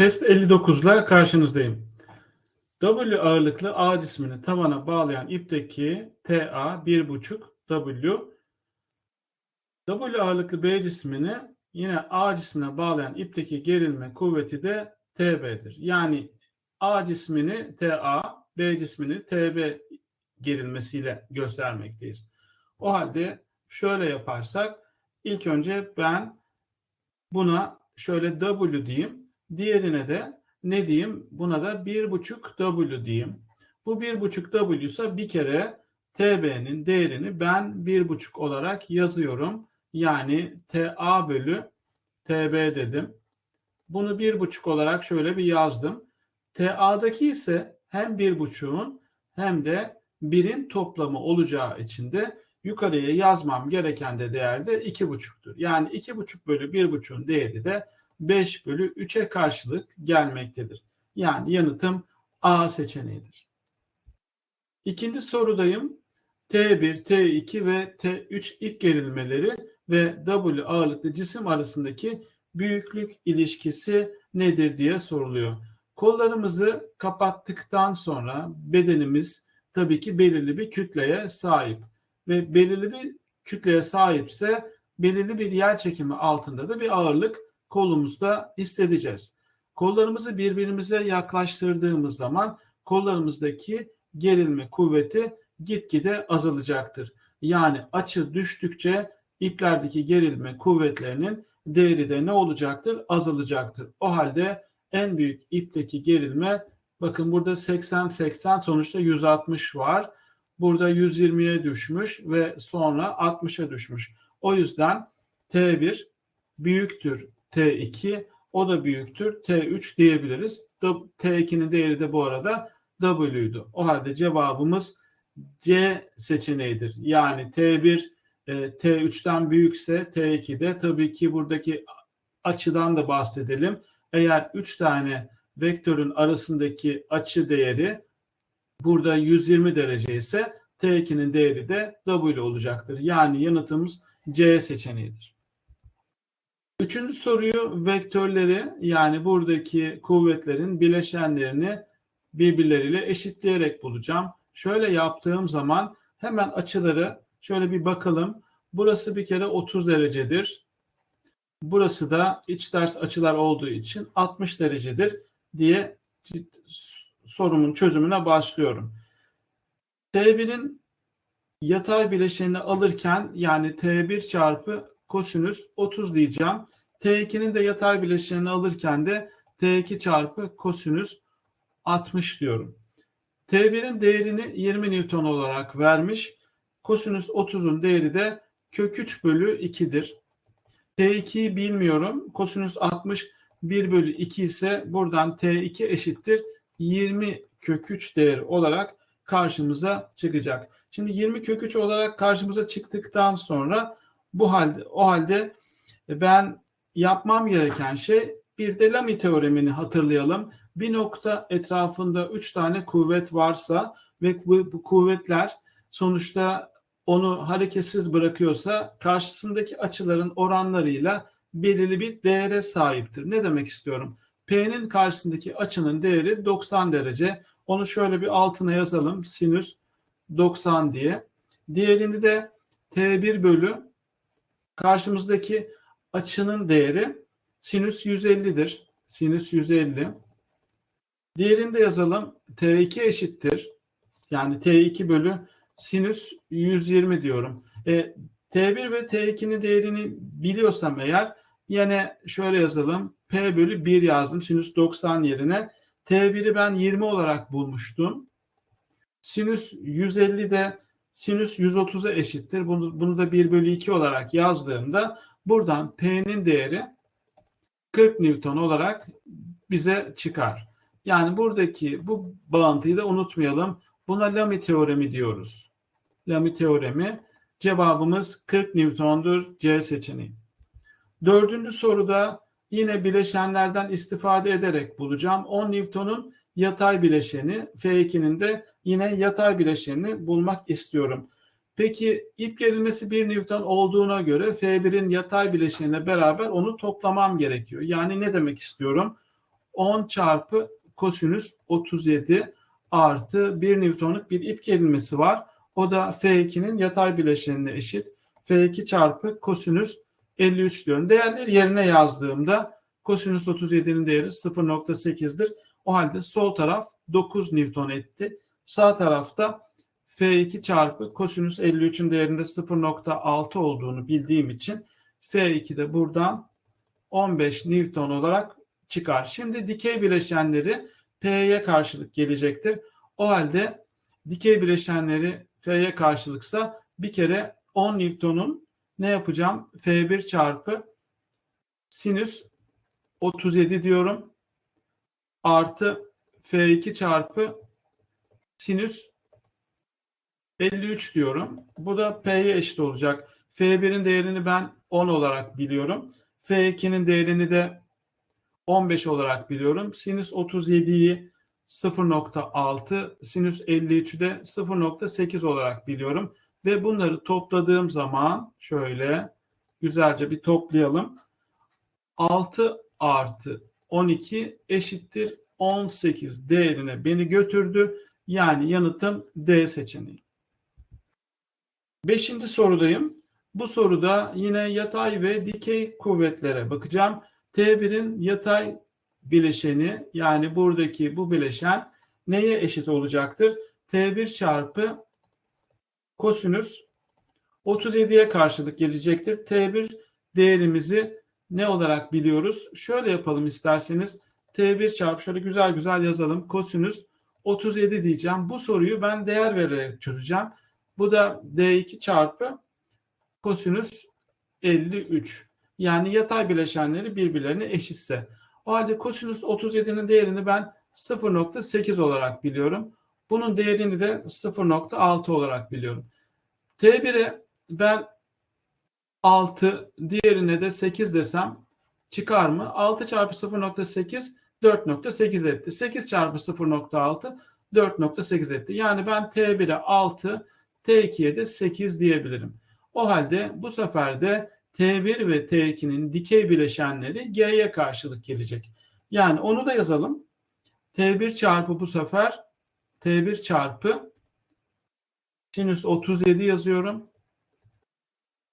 Test 59 ile karşınızdayım. W ağırlıklı A cismini tavana bağlayan ipteki TA 1,5 W W ağırlıklı B cismini yine A cismine bağlayan ipteki gerilme kuvveti de TB'dir. Yani A cismini TA, B cismini TB gerilmesiyle göstermekteyiz. O halde şöyle yaparsak ilk önce ben buna şöyle W diyeyim. Diğerine de ne diyeyim? Buna da 1.5 W diyeyim. Bu 1.5 W ise bir kere TB'nin değerini ben 1.5 olarak yazıyorum. Yani TA bölü TB dedim. Bunu 1.5 olarak şöyle bir yazdım. TA'daki ise hem 1.5'un hem de 1'in toplamı olacağı için de yukarıya yazmam gereken de değer de 2.5'tür. Yani 2.5 bölü 1.5'un değeri de 5 bölü 3'e karşılık gelmektedir. Yani yanıtım A seçeneğidir. İkinci sorudayım. T1, T2 ve T3 ip gerilmeleri ve W ağırlıklı cisim arasındaki büyüklük ilişkisi nedir diye soruluyor. Kollarımızı kapattıktan sonra bedenimiz tabii ki belirli bir kütleye sahip ve belirli bir kütleye sahipse belirli bir yer çekimi altında da bir ağırlık kolumuzda hissedeceğiz. Kollarımızı birbirimize yaklaştırdığımız zaman kollarımızdaki gerilme kuvveti gitgide azalacaktır. Yani açı düştükçe iplerdeki gerilme kuvvetlerinin değeri de ne olacaktır? Azalacaktır. O halde en büyük ipteki gerilme bakın burada 80-80 sonuçta 160 var. Burada 120'ye düşmüş ve sonra 60'a düşmüş. O yüzden T1 büyüktür T2 o da büyüktür T3 diyebiliriz. T2'nin değeri de bu arada W'ydu. O halde cevabımız C seçeneğidir. Yani T1 e, T3'ten büyükse T2 de tabii ki buradaki açıdan da bahsedelim. Eğer 3 tane vektörün arasındaki açı değeri burada 120 derece ise T2'nin değeri de W olacaktır. Yani yanıtımız C seçeneğidir. Üçüncü soruyu vektörleri yani buradaki kuvvetlerin bileşenlerini birbirleriyle eşitleyerek bulacağım. Şöyle yaptığım zaman hemen açıları şöyle bir bakalım. Burası bir kere 30 derecedir. Burası da iç ters açılar olduğu için 60 derecedir diye sorumun çözümüne başlıyorum. T1'in yatay bileşenini alırken yani T1 çarpı kosinüs 30 diyeceğim. T2'nin de yatay bileşenini alırken de T2 çarpı kosinüs 60 diyorum. T1'in değerini 20 Newton olarak vermiş. Kosinüs 30'un değeri de kök 3 bölü 2'dir. T2'yi bilmiyorum. Kosinüs 60 1 bölü 2 ise buradan T2 eşittir 20 kök 3 değeri olarak karşımıza çıkacak. Şimdi 20 kök 3 olarak karşımıza çıktıktan sonra bu halde o halde ben yapmam gereken şey bir de Lamy teoremini hatırlayalım. Bir nokta etrafında üç tane kuvvet varsa ve bu, bu kuvvetler sonuçta onu hareketsiz bırakıyorsa karşısındaki açıların oranlarıyla belirli bir değere sahiptir. Ne demek istiyorum? P'nin karşısındaki açının değeri 90 derece. Onu şöyle bir altına yazalım. Sinüs 90 diye. Diğerini de T1 bölü karşımızdaki açının değeri sinüs 150'dir. Sinüs 150. Diğerini de yazalım. T2 eşittir. Yani T2 bölü sinüs 120 diyorum. E, T1 ve T2'nin değerini biliyorsam eğer yine şöyle yazalım. P bölü 1 yazdım. Sinüs 90 yerine. T1'i ben 20 olarak bulmuştum. Sinüs 150 de sinüs 130'a eşittir. Bunu, bunu da 1 bölü 2 olarak yazdığımda buradan P'nin değeri 40 Newton olarak bize çıkar. Yani buradaki bu bağıntıyı da unutmayalım. Buna Lamy teoremi diyoruz. Lamy teoremi cevabımız 40 Newton'dur C seçeneği. Dördüncü soruda yine bileşenlerden istifade ederek bulacağım. 10 Newton'un yatay bileşeni, F2'nin de yine yatay bileşenini bulmak istiyorum. Peki ip gerilmesi 1 Newton olduğuna göre F1'in yatay bileşeniyle beraber onu toplamam gerekiyor. Yani ne demek istiyorum? 10 çarpı kosinüs 37 artı 1 Newton'luk bir ip gerilmesi var. O da F2'nin yatay bileşenine eşit. F2 çarpı kosinüs 53 diyorum. Değerleri yerine yazdığımda kosinüs 37'nin değeri 0.8'dir. O halde sol taraf 9 Newton etti. Sağ tarafta F2 çarpı kosinüs 53'ün değerinde 0.6 olduğunu bildiğim için F2 de buradan 15 Newton olarak çıkar. Şimdi dikey bileşenleri P'ye karşılık gelecektir. O halde dikey bileşenleri F'ye karşılıksa bir kere 10 Newton'un ne yapacağım? F1 çarpı sinüs 37 diyorum. Artı F2 çarpı sinüs 53 diyorum. Bu da P'ye eşit olacak. F1'in değerini ben 10 olarak biliyorum. F2'nin değerini de 15 olarak biliyorum. Sinüs 37'yi 0.6, sinüs 53'ü de 0.8 olarak biliyorum. Ve bunları topladığım zaman şöyle güzelce bir toplayalım. 6 artı 12 eşittir 18 değerine beni götürdü. Yani yanıtım D seçeneği. Beşinci sorudayım. Bu soruda yine yatay ve dikey kuvvetlere bakacağım. T1'in yatay bileşeni yani buradaki bu bileşen neye eşit olacaktır? T1 çarpı kosinüs 37'ye karşılık gelecektir. T1 değerimizi ne olarak biliyoruz? Şöyle yapalım isterseniz. T1 çarpı şöyle güzel güzel yazalım. Kosinüs 37 diyeceğim. Bu soruyu ben değer vererek çözeceğim. Bu da D2 çarpı kosinüs 53. Yani yatay bileşenleri birbirlerine eşitse. O halde kosinüs 37'nin değerini ben 0.8 olarak biliyorum. Bunun değerini de 0.6 olarak biliyorum. T1'e ben 6, diğerine de 8 desem çıkar mı? 6 çarpı 0.8 4.8 etti. 8 çarpı 0.6 4.8 etti. Yani ben T1'e 6, T2'ye de 8 diyebilirim. O halde bu sefer de T1 ve T2'nin dikey bileşenleri G'ye karşılık gelecek. Yani onu da yazalım. T1 çarpı bu sefer T1 çarpı sinüs 37 yazıyorum.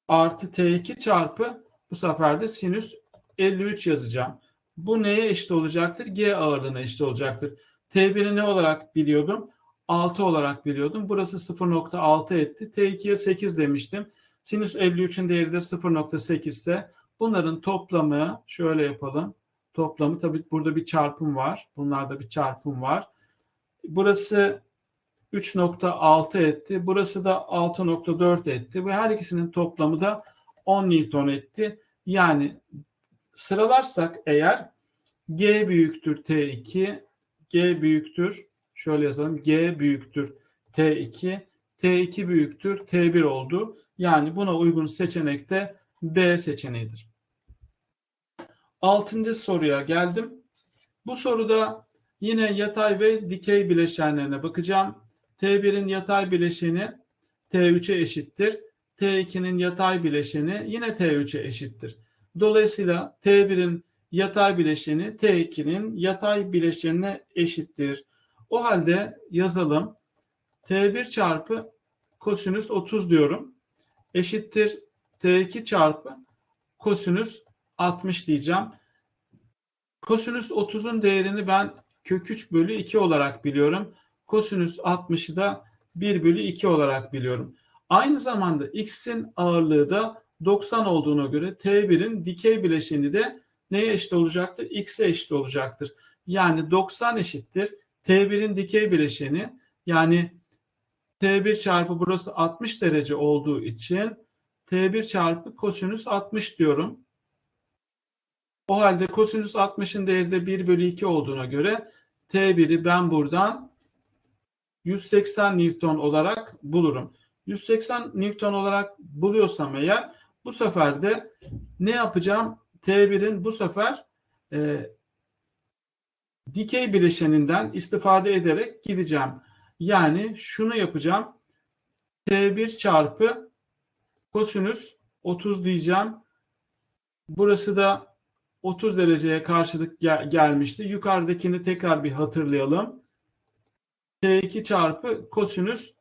Artı T2 çarpı bu sefer de sinüs 53 yazacağım. Bu neye eşit olacaktır? G ağırlığına eşit olacaktır. T1'i ne olarak biliyordum? 6 olarak biliyordum. Burası 0.6 etti. T2'ye 8 demiştim. Sinüs 53'ün değeri de 0.8 ise bunların toplamı şöyle yapalım. Toplamı tabii burada bir çarpım var. Bunlarda bir çarpım var. Burası 3.6 etti. Burası da 6.4 etti. Ve her ikisinin toplamı da 10 Newton etti. Yani sıralarsak eğer G büyüktür T2, G büyüktür şöyle yazalım. G büyüktür T2, T2 büyüktür T1 oldu. Yani buna uygun seçenek de D seçeneğidir. Altıncı soruya geldim. Bu soruda yine yatay ve dikey bileşenlerine bakacağım. T1'in yatay bileşeni T3'e eşittir. T2'nin yatay bileşeni yine T3'e eşittir. Dolayısıyla T1'in yatay bileşeni T2'nin yatay bileşenine eşittir. O halde yazalım. T1 çarpı kosinüs 30 diyorum. Eşittir T2 çarpı kosinüs 60 diyeceğim. Kosinüs 30'un değerini ben kök 3 bölü 2 olarak biliyorum. Kosinüs 60'ı da 1 bölü 2 olarak biliyorum. Aynı zamanda x'in ağırlığı da 90 olduğuna göre T1'in dikey bileşeni de neye eşit olacaktır? X'e eşit olacaktır. Yani 90 eşittir. T1'in dikey bileşeni yani T1 çarpı burası 60 derece olduğu için T1 çarpı kosinüs 60 diyorum. O halde kosinüs 60'ın değeri de 1 bölü 2 olduğuna göre T1'i ben buradan 180 Newton olarak bulurum. 180 Newton olarak buluyorsam eğer bu sefer de ne yapacağım? T1'in bu sefer e, dikey bileşeninden istifade ederek gideceğim. Yani şunu yapacağım. T1 çarpı kosinüs 30 diyeceğim. Burası da 30 dereceye karşılık gel- gelmişti. Yukarıdakini tekrar bir hatırlayalım. T2 çarpı kosinüs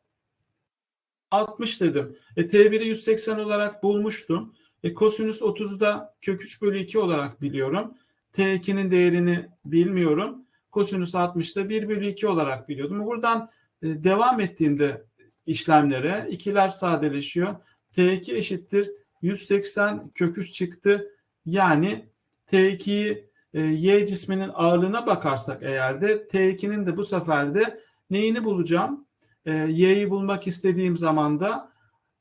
60 dedim. E, T1'i 180 olarak bulmuştum. E, kosinüs 30'u da kök 3 bölü 2 olarak biliyorum. T2'nin değerini bilmiyorum. Kosinüs 60'da 1 bölü 2 olarak biliyordum. Buradan e, devam ettiğimde işlemlere ikiler sadeleşiyor. T2 eşittir 180 kök 3 çıktı. Yani T2'yi e, Y cisminin ağırlığına bakarsak eğer de T2'nin de bu sefer de neyini bulacağım? E, Y'yi bulmak istediğim zaman da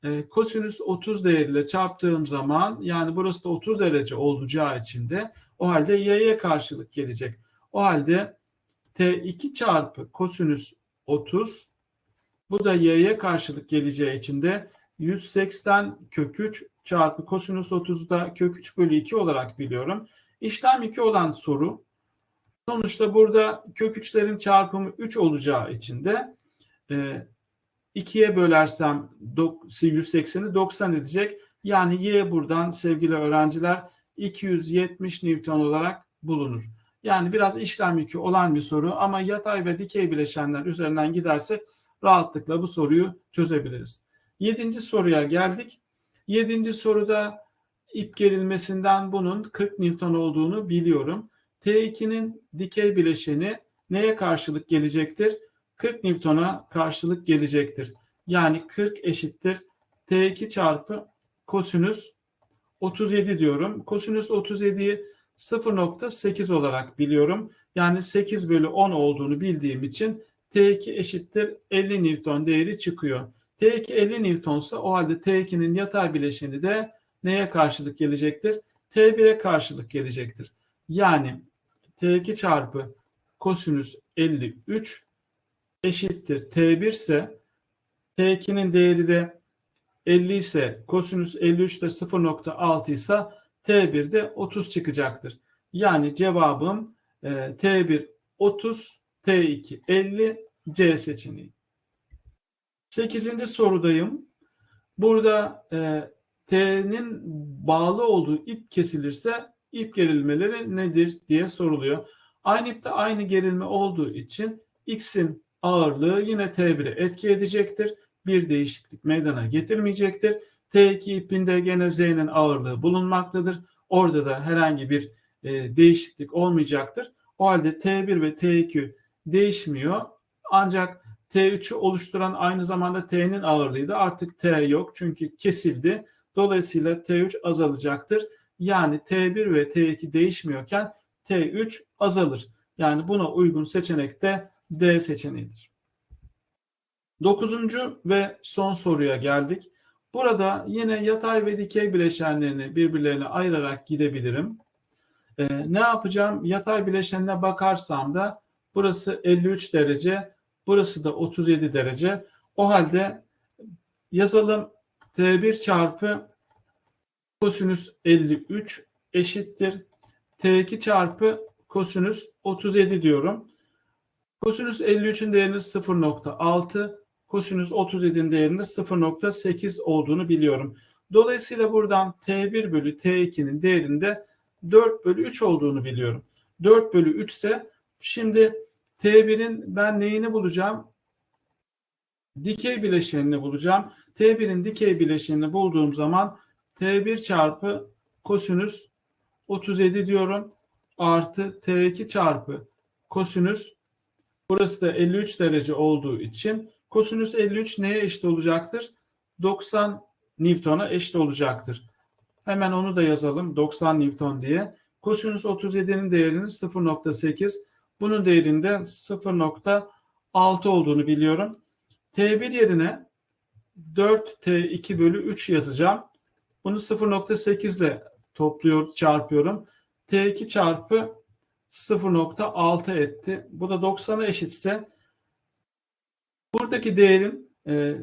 e, kosinüs 30 değeriyle çarptığım zaman yani burası da 30 derece olacağı için de o halde Y'ye karşılık gelecek. O halde T2 çarpı kosinüs 30 bu da Y'ye karşılık geleceği için de 180 kök 3 çarpı kosinüs 30'u da kök 3 bölü 2 olarak biliyorum. İşlem 2 olan soru. Sonuçta burada kök 3'lerin çarpımı 3 olacağı için de e, 2'ye bölersem 180'i 90 edecek. Yani Y buradan sevgili öğrenciler 270 Newton olarak bulunur. Yani biraz işlem yükü olan bir soru ama yatay ve dikey bileşenler üzerinden gidersek rahatlıkla bu soruyu çözebiliriz. Yedinci soruya geldik. Yedinci soruda ip gerilmesinden bunun 40 Newton olduğunu biliyorum. T2'nin dikey bileşeni neye karşılık gelecektir? 40 Newton'a karşılık gelecektir. Yani 40 eşittir T2 çarpı kosinüs 37 diyorum. Kosinüs 37'yi 0.8 olarak biliyorum. Yani 8 bölü 10 olduğunu bildiğim için T2 eşittir 50 Newton değeri çıkıyor. T2 50 Newtonsa o halde T2'nin yatay bileşeni de neye karşılık gelecektir? T1'e karşılık gelecektir. Yani T2 çarpı kosinüs 53 eşittir T1 ise T2'nin değeri de 50 ise kosinüs 53 de 0.6 ise T1 de 30 çıkacaktır. Yani cevabım e, T1 30, T2 50, C seçeneği. 8. sorudayım. Burada e, T'nin bağlı olduğu ip kesilirse ip gerilmeleri nedir diye soruluyor. Aynı ipte aynı gerilme olduğu için X'in ağırlığı yine T1'e etki edecektir. Bir değişiklik meydana getirmeyecektir. T2 ipinde gene Z'nin ağırlığı bulunmaktadır. Orada da herhangi bir e, değişiklik olmayacaktır. O halde T1 ve T2 değişmiyor. Ancak T3'ü oluşturan aynı zamanda T'nin ağırlığıydı. Artık T yok çünkü kesildi. Dolayısıyla T3 azalacaktır. Yani T1 ve T2 değişmiyorken T3 azalır. Yani buna uygun seçenek de D seçeneğidir. Dokuzuncu ve son soruya geldik. Burada yine yatay ve dikey bileşenlerini birbirlerine ayırarak gidebilirim. Ee, ne yapacağım? Yatay bileşenine bakarsam da burası 53 derece, burası da 37 derece. O halde yazalım T1 çarpı kosinüs 53 eşittir. T2 çarpı kosinüs 37 diyorum. Kosinüs 53'ün değerini 0.6, kosinüs 37'nin değerinin 0.8 olduğunu biliyorum. Dolayısıyla buradan T1 bölü T2'nin değerinde 4 bölü 3 olduğunu biliyorum. 4 bölü 3 ise şimdi T1'in ben neyini bulacağım? Dikey bileşenini bulacağım. T1'in dikey bileşenini bulduğum zaman T1 çarpı kosinüs 37 diyorum. Artı T2 çarpı kosinüs burası da 53 derece olduğu için kosinüs 53 neye eşit olacaktır? 90 Newton'a eşit olacaktır. Hemen onu da yazalım 90 Newton diye. Kosinüs 37'nin değerinin 0.8 bunun değerinde 0.6 olduğunu biliyorum. T1 yerine 4T2 bölü 3 yazacağım. Bunu 0.8 ile topluyor, çarpıyorum. T2 çarpı 0.6 etti. Bu da 90'a eşitse buradaki değerin e,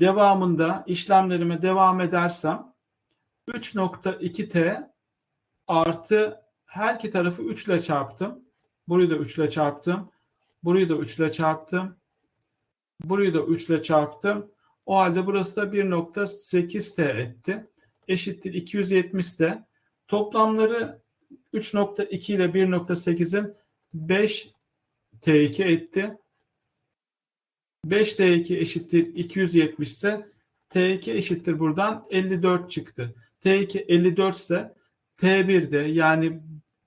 devamında işlemlerime devam edersem 3.2T artı her iki tarafı 3 ile çarptım. Burayı da 3 ile çarptım. Burayı da 3 ile çarptım. Burayı da 3 ile çarptım. O halde burası da 1.8T etti. Eşittir 270 t. Toplamları 3.2 ile 1.8'in 5 T2 etti. 5 T2 eşittir 270 ise T2 eşittir buradan 54 çıktı. T2 54 ise T1'de yani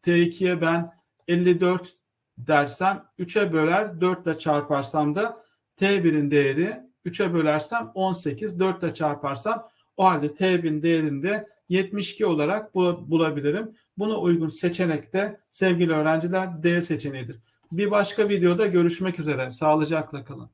T2'ye ben 54 dersem 3'e böler 4 ile çarparsam da T1'in değeri 3'e bölersem 18 4 ile çarparsam o halde T1'in değerini de 72 olarak bul- bulabilirim. Buna uygun seçenek de sevgili öğrenciler D seçeneğidir. Bir başka videoda görüşmek üzere. Sağlıcakla kalın.